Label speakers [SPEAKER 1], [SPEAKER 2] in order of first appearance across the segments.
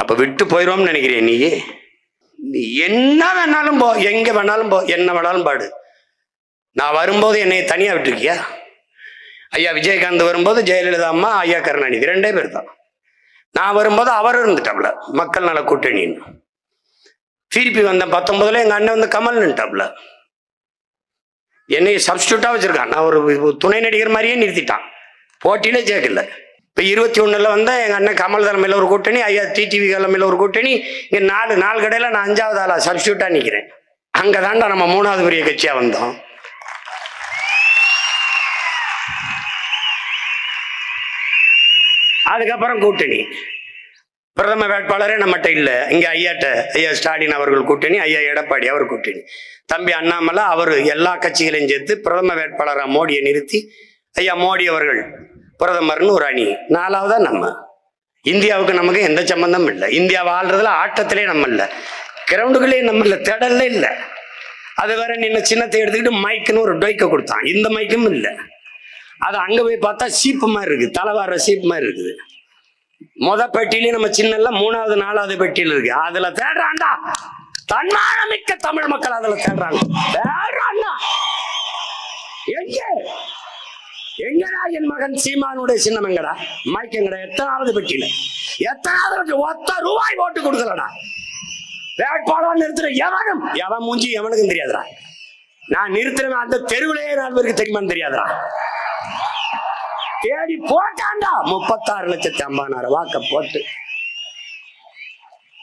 [SPEAKER 1] அப்போ விட்டு போயிடுவோம்னு நினைக்கிறேன் நீ நீ என்ன வேணாலும் போ எங்கே வேணாலும் போ என்ன வேணாலும் பாடு. நான் வரும்போது என்னை தனியாக விட்டுருக்கியா? ஐயா விஜயகாந்த் வரும்போது ஜெயலலிதா அம்மா ஐயா கருணாநிதி ரெண்டே பேர் தான் நான் வரும்போது அவர் இருந்துட்டாப்ல மக்கள் நல கூட்டணின்னு திருப்பி வந்தேன் பத்தொன்பதுல எங்கள் அண்ணன் வந்து கமல்னுட்டாப்ல என்னை சப்ஸ்டியூட்டாக வச்சுருக்கான். நான் ஒரு துணை நடிகர் மாதிரியே நிறுத்திட்டான். போட்டியிலே சேர்க்கல இப்போ இருபத்தி ஒன்றில் வந்து எங்கள் அண்ணன் கமல் தலைமையில் ஒரு கூட்டணி ஐயா டிடிவி தலைமையில ஒரு கூட்டணி இங்கே நாலு நாலு கடையில் நான் அஞ்சாவது ஆளாக சப்ஸ்டியூட்டாக நிற்கிறேன் அங்கே தாண்டா நம்ம மூணாவது பெரிய கட்சியாக வந்தோம். அதுக்கப்புறம் கூட்டணி. பிரதம வேட்பாளரே நம்மகிட்ட இல்லை. இங்கே ஐயாட்ட ஐயா ஸ்டாலின் அவர்கள் கூட்டணி ஐயா எடப்பாடி அவர் கூட்டணி. தம்பி அண்ணாமலை அவர் எல்லா கட்சிகளையும் சேர்த்து பிரதம வேட்பாளராக மோடியை நிறுத்தி ஐயா மோடி அவர்கள் பிரதமர்னு ஒரு அணி. நாலாவதா நம்ம. இந்தியாவுக்கு நமக்கு எந்த சம்பந்தமும் இல்லை. இந்தியாவை ஆள்றதுல ஆட்டத்திலே நம்ம இல்லை. கிரவுண்டுகளே நம்ம இல்லை. திடல்ல இல்லை. அது வேற நின்ன சின்னத்தை எடுத்துக்கிட்டு மைக்குன்னு ஒரு டொய்க்க கொடுத்தான். இந்த மைக்கும் இல்லை. அது அங்க போய் பார்த்தா சீப்பு மாதிரி இருக்குது. தலைவார சீப்பு மாதிரி இருக்குது. மொத பெட்டிலையும் நம்ம சின்னல்ல மூணாவது நாலாவது பெட்டியில் இருக்கு. அதுல தேடுறான்டா. தன்மானமிக்க தமிழ் மக்கள் அதுல தேடுறாங்க. தேடுறான்டா எங்க எங்கடா மகன் சீமானுடைய சின்னம் எங்கடா? எத்தனாவது பெட்டியில. எத்தனாவது ஒத்த ரூபாய் ஓட்டு கொடுக்கலடா. வேட்பாளர் நிறுத்துற எவனும்? எவன் மூஞ்சி எவனுக்கும் தெரியாதுடா. நான் நிறுத்துறேன் அந்த தெருவிலேயே நாலு பேருக்கு தெரியுமான்னு தெரியாதுடா. தேடி போட்டாண்டா முப்பத்தாறு லட்சத்தி ஐம்பதாயிரம் வாக்க போட்டு.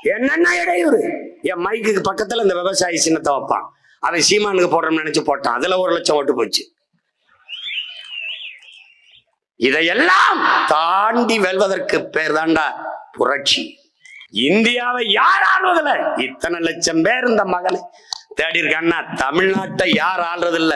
[SPEAKER 1] என்னென்ன இடையூறு? என் மைக்குக்கு பக்கத்துல இந்த விவசாயி சின்னத்தை வைப்பான். அவன் சீமானுக்கு போடுறோம்னு நினைச்சு போட்டான். அதுல ஒரு லட்சம் ஓட்டு போச்சு. இதையெல்லாம் தாண்டி வெல்வதற்கு பேர் தாண்டா புரட்சி. இந்தியாவை யார் ஆள்வதில்ல இத்தனை லட்சம் பேர் இந்த மகளை தேடி இருக்கான்னா தமிழ்நாட்டை யார் ஆள்றது இல்ல